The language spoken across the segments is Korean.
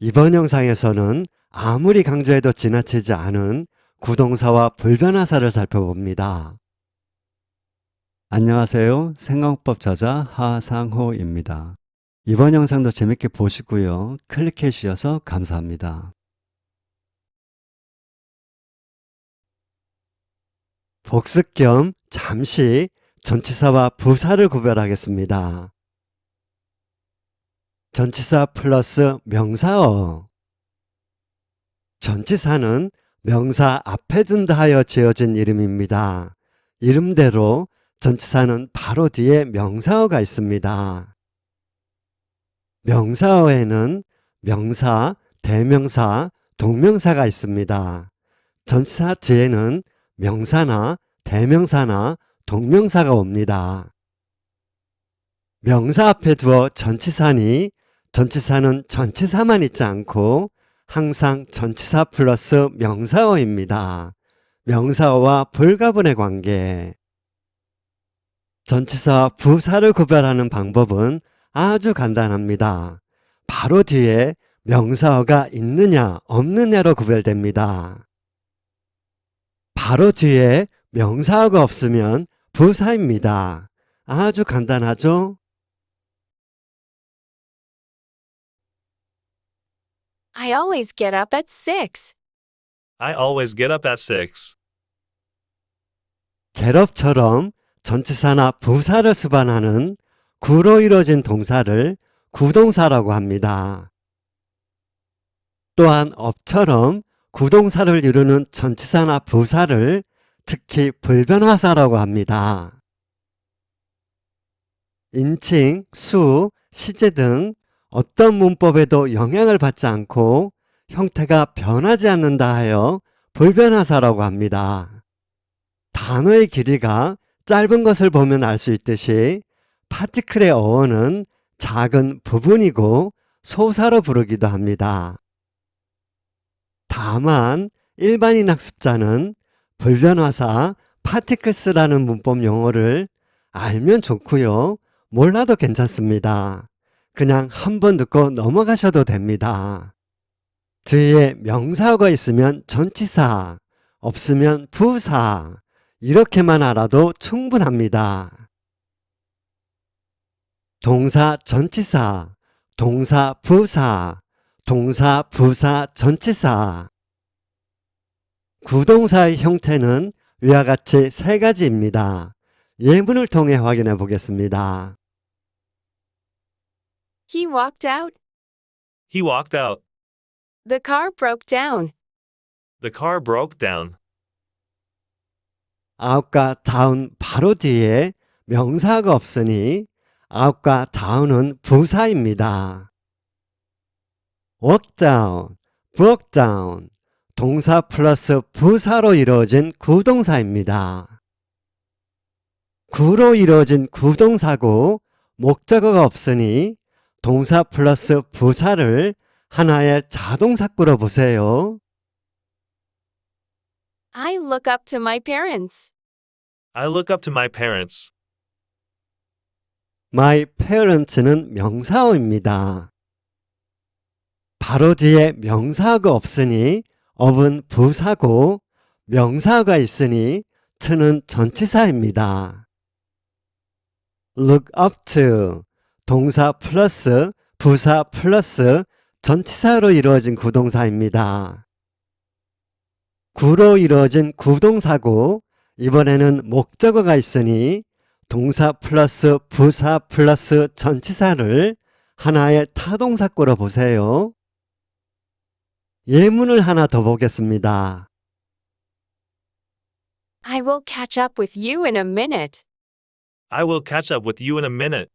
이번 영상에서는 아무리 강조해도 지나치지 않은 구동사와 불변화사를 살펴봅니다. 안녕하세요. 생강법 저자 하상호입니다. 이번 영상도 재밌게 보시고요. 클릭해 주셔서 감사합니다. 복습 겸 잠시 전치사와 부사를 구별하겠습니다. 전치사 플러스 명사어. 전치사는 명사 앞에 둔다 하여 지어진 이름입니다. 이름대로 전치사는 바로 뒤에 명사어가 있습니다. 명사어에는 명사, 대명사, 동명사가 있습니다. 전치사 뒤에는 명사나 대명사나 동명사가 옵니다. 명사 앞에 두어 전치사니 전치사는 전치사만 있지 않고 항상 전치사 플러스 명사어입니다. 명사어와 불가분의 관계. 전치사와 부사를 구별하는 방법은 아주 간단합니다. 바로 뒤에 명사어가 있느냐 없느냐로 구별됩니다. 바로 뒤에 명사어가 없으면 부사입니다. 아주 간단하죠? I always get up at 6. I always get up at 6. getup처럼 전치사나 부사를 수반하는 구로 이루어진 동사를 구동사라고 합니다. 또한 업처럼 구동사를 이루는 전치사나 부사를 특히 불변화사라고 합니다. 인칭, 수, 시제 등 어떤 문법에도 영향을 받지 않고 형태가 변하지 않는다 하여 불변화사라고 합니다. 단어의 길이가 짧은 것을 보면 알 수 있듯이 파티클의 어원은 작은 부분이고 소사로 부르기도 합니다. 다만 일반인 학습자는 불변화사 파티클스라는 문법 용어를 알면 좋고요. 몰라도 괜찮습니다. 그냥 한 번 듣고 넘어가셔도 됩니다. 뒤에 명사어가 있으면 전치사, 없으면 부사, 이렇게만 알아도 충분합니다. 동사 전치사, 동사 부사, 동사 부사 전치사. 구동사의 형태는 위와 같이 세 가지입니다. 예문을 통해 확인해 보겠습니다. He walked out. He walked out. The car broke down. The car broke down. out과 down 바로 뒤에 명사가 없으니 out과 down은 부사입니다. walk down, broke down 동사 플러스 부사로 이루어진 구동사입니다. 구로 이루어진 구동사고 목적어가 없으니 동사 플러스 부사를 하나의 자동사구로 보세요. I look up to my parents. I look up to my parents. My parents는 명사어입니다. 바로 뒤에 명사어가 없으니 업은 부사고 명사어가 있으니 to는 전치사입니다. look up to 동사 플러스 부사 플러스 전치사로 이루어진 구동사입니다. 구로 이루어진 구동사고 이번에는 목적어가 있으니 동사 플러스 부사 플러스 전치사를 하나의 타동사구로 보세요. 예문을 하나 더 보겠습니다. I will catch up with you in a minute. I will catch up with you in a minute.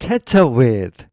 Catch up with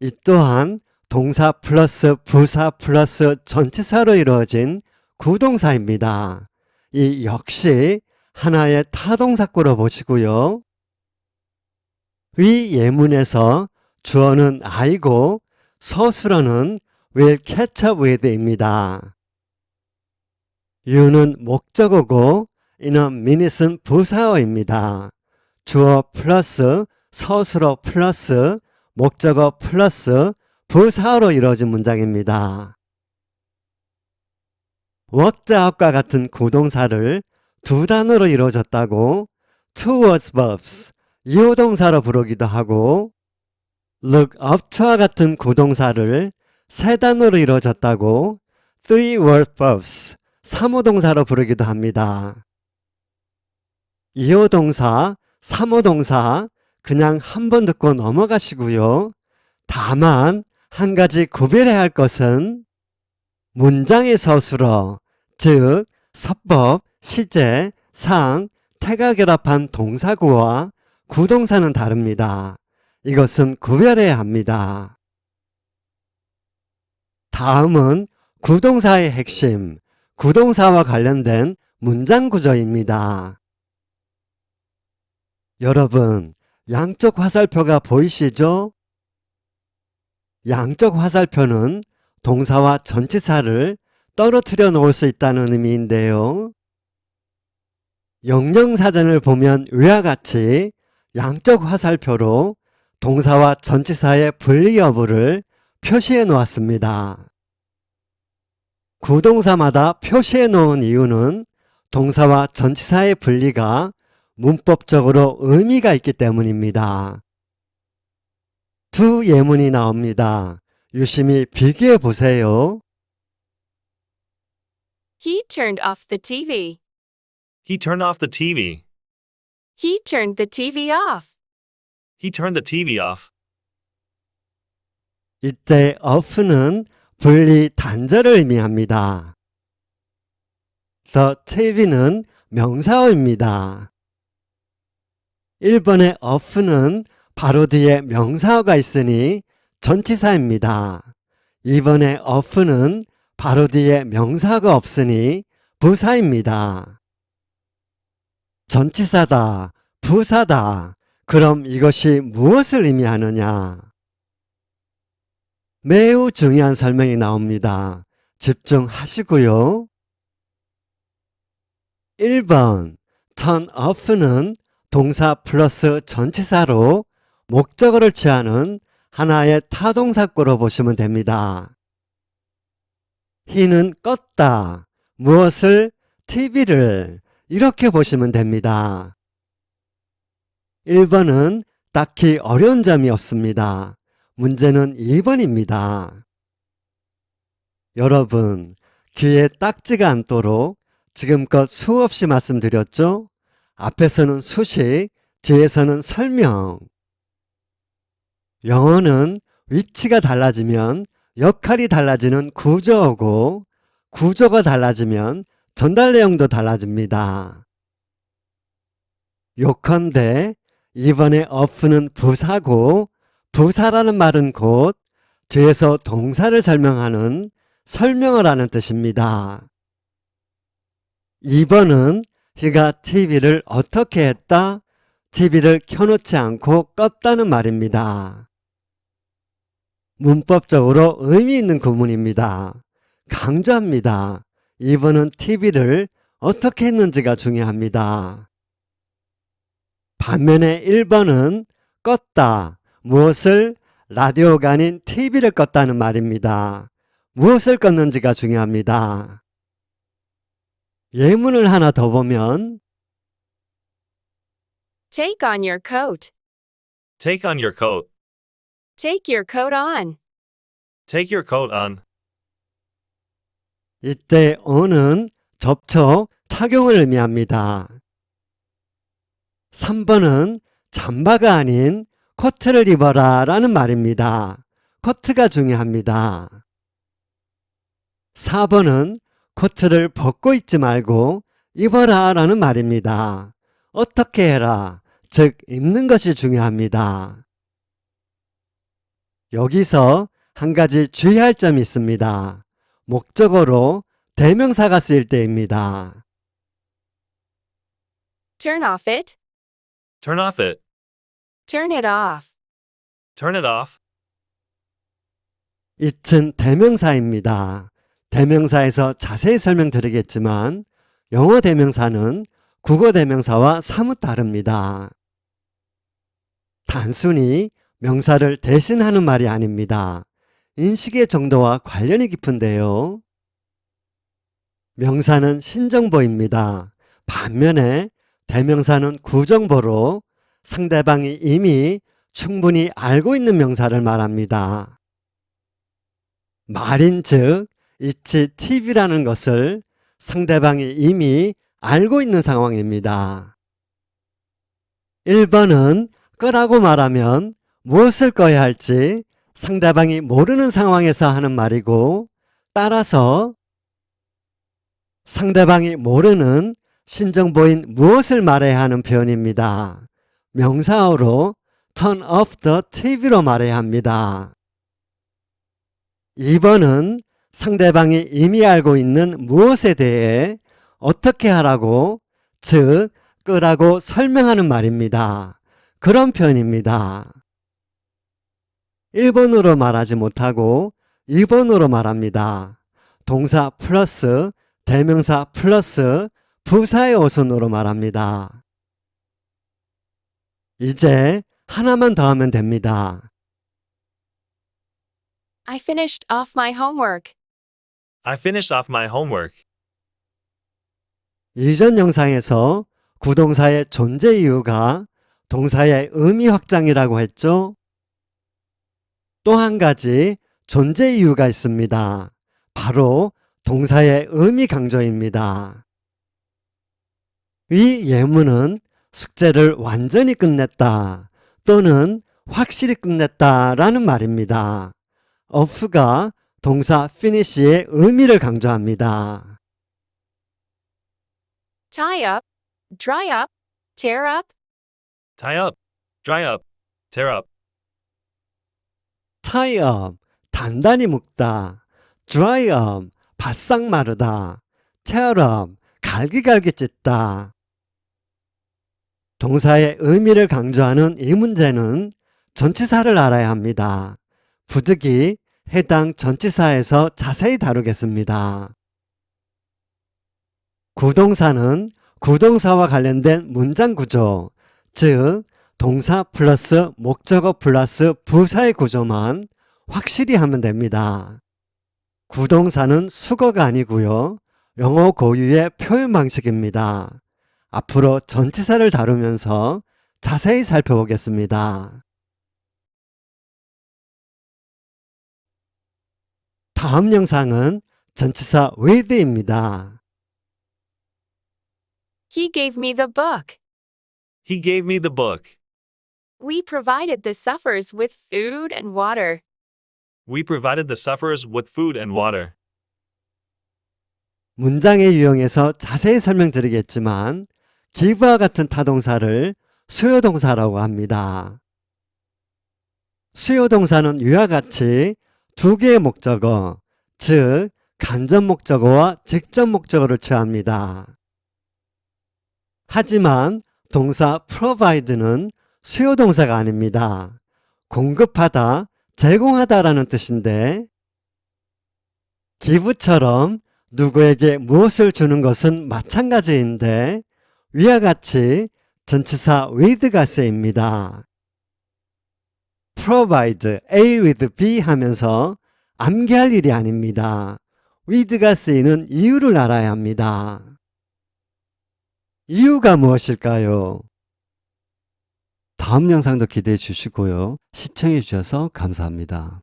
이 또한 동사 플러스 부사 플러스 전치사로 이루어진 구동사입니다. 이 역시 하나의 타동사구로 보시고요. 위 예문에서 주어는 I고 서술어는 will catch up with입니다. you는 목적어고 a minute은 부사어입니다. 주어 플러스 서술어 플러스 목적어 플러스 부사어로 이루어진 문장입니다. out과 같은 구동사를 두 단어로 이루어졌다고 towards verbs, 이호동사로 부르기도 하고 look up to와 같은 구동사를 세 단어로 이루어졌다고 three word verbs, 삼호동사로 부르기도 합니다. 이호동사, 삼호동사 그냥 한 번 듣고 넘어가시고요. 다만 한 가지 구별해야 할 것은 문장의 서술어, 즉 서법, 시제, 상, 태가 결합한 동사구와 구동사는 다릅니다. 이것은 구별해야 합니다. 다음은 구동사의 핵심, 구동사와 관련된 문장 구조입니다. 여러분, 양쪽 화살표가 보이시죠? 양쪽 화살표는 동사와 전치사를 떨어뜨려 놓을 수 있다는 의미인데요. 영영사전을 보면 위와 같이 양쪽 화살표로 동사와 전치사의 분리 여부를 표시해 놓았습니다. 구동사마다 표시해 놓은 이유는 동사와 전치사의 분리가 문법적으로 의미가 있기 때문입니다. 두 예문이 나옵니다. 유심히 비교해 보세요. He turned off the TV. He turned off the TV. He turned the TV off. He turned the TV off. 이때 off는 분리 단절을 의미합니다. The TV는 명사어입니다. 1번의 off는 바로 뒤에 명사어가 있으니 전치사입니다. 2번의 off는 바로 뒤에 명사가 없으니 부사입니다. 전치사다, 부사다. 그럼 이것이 무엇을 의미하느냐? 매우 중요한 설명이 나옵니다. 집중하시고요. 1번 turn off는 동사 플러스 전치사로 목적어를 취하는 하나의 타동사구로 보시면 됩니다. he는 껐다. 무엇을? TV를. 이렇게 보시면 됩니다. 1번은 딱히 어려운 점이 없습니다. 문제는 2번입니다. 여러분, 귀에 딱지가 않도록 지금껏 수없이 말씀드렸죠? 앞에서는 수식, 뒤에서는 설명. 영어는 위치가 달라지면 역할이 달라지는 구조어고 구조가 달라지면 전달 내용도 달라집니다. 요컨대 이번에 off는 부사고 부사라는 말은 곧 뒤에서 동사를 설명하는 설명을 하는 뜻입니다. 2번은 그가 TV를 어떻게 했다? TV를 켜놓지 않고 껐다는 말입니다. 문법적으로 의미 있는 구문입니다. 강조합니다. 2번은 TV를 어떻게 했는지가 중요합니다. 반면에 1번은 껐다. 무엇을? 라디오가 아닌 TV를 껐다는 말입니다. 무엇을 껐는지가 중요합니다. 예문을 하나 더 보면 Take on your coat. Take on your coat. Take your coat on. Take your coat on. 이때 on은 접촉, 착용을 의미합니다. 3번은 잠바가 아닌 코트를 입어라 라는 말입니다. 코트가 중요합니다. 4번은 코트를 벗고 있지 말고 입어라 라는 말입니다. 어떻게 해라, 즉 입는 것이 중요합니다. 여기서 한 가지 주의할 점이 있습니다. 목적어로 대명사가 쓰일 때입니다. Turn off it. Turn off it. Turn it off. Turn it off. it은 대명사입니다. 대명사에서 자세히 설명드리겠지만 영어 대명사는 국어 대명사와 사뭇 다릅니다. 단순히 명사를 대신하는 말이 아닙니다. 인식의 정도와 관련이 깊은데요. 명사는 신정보입니다. 반면에 대명사는 구정보로 상대방이 이미 충분히 알고 있는 명사를 말합니다. 말인 즉, 이치 TV라는 것을 상대방이 이미 알고 있는 상황입니다. 1번은 끄라고 말하면 무엇을 꺼야 할지 상대방이 모르는 상황에서 하는 말이고 따라서 상대방이 모르는 신정보인 무엇을 말해야 하는 표현입니다. 명사어로 turn off the TV로 말해야 합니다. 2번은 상대방이 이미 알고 있는 무엇에 대해 어떻게 하라고, 즉, 끄라고 설명하는 말입니다. 그런 표현입니다. 1번으로 말하지 못하고 2번으로 말합니다. 동사 플러스 대명사 플러스 부사의 어순으로 말합니다. 이제 하나만 더 하면 됩니다. I finished off my homework. I finished off my homework. 이전 영상에서 구동사의 존재 이유가 동사의 의미 확장이라고 했죠? 또 한 가지 존재 이유가 있습니다. 바로 동사의 의미 강조입니다. 이 예문은 숙제를 완전히 끝냈다 또는 확실히 끝냈다 라는 말입니다. off가 동사 finish의 의미를 강조합니다. Tie up, dry up, tear up. Tie up. Dry up. Tear up. tie up, 단단히 묶다. dry up, 바싹 마르다. tear up, 갈기갈기 찢다. 동사의 의미를 강조하는 이 문제는 전치사를 알아야 합니다. 부득이 해당 전치사에서 자세히 다루겠습니다. 구동사는 구동사와 관련된 문장 구조, 즉 동사 플러스 목적어 플러스 부사의 구조만 확실히 하면 됩니다. 구동사는 수거가 아니고요. 영어 고유의 표현 방식입니다. 앞으로 전치사를 다루면서 자세히 살펴보겠습니다. 다음 영상은 전치사 with입니다. He gave me the book. He gave me the book. We provided the sufferers with food and water. We provided the sufferers with food and water. 문장의 유형에서 자세히 설명드리겠지만 give와 같은 타동사를 수요동사라고 합니다. 수요동사는 위와 같이 두 개의 목적어, 즉 간접 목적어와 직접 목적어를 취합니다. 하지만 동사 provide는 수요 동사가 아닙니다. 공급하다, 제공하다라는 뜻인데 기부처럼 누구에게 무엇을 주는 것은 마찬가지인데 위와 같이 전치사 with가 쓰입니다. Provide A with B 하면서 암기할 일이 아닙니다. with가 쓰이는 이유를 알아야 합니다. 이유가 무엇일까요? 다음 영상도 기대해 주시고요. 시청해 주셔서 감사합니다.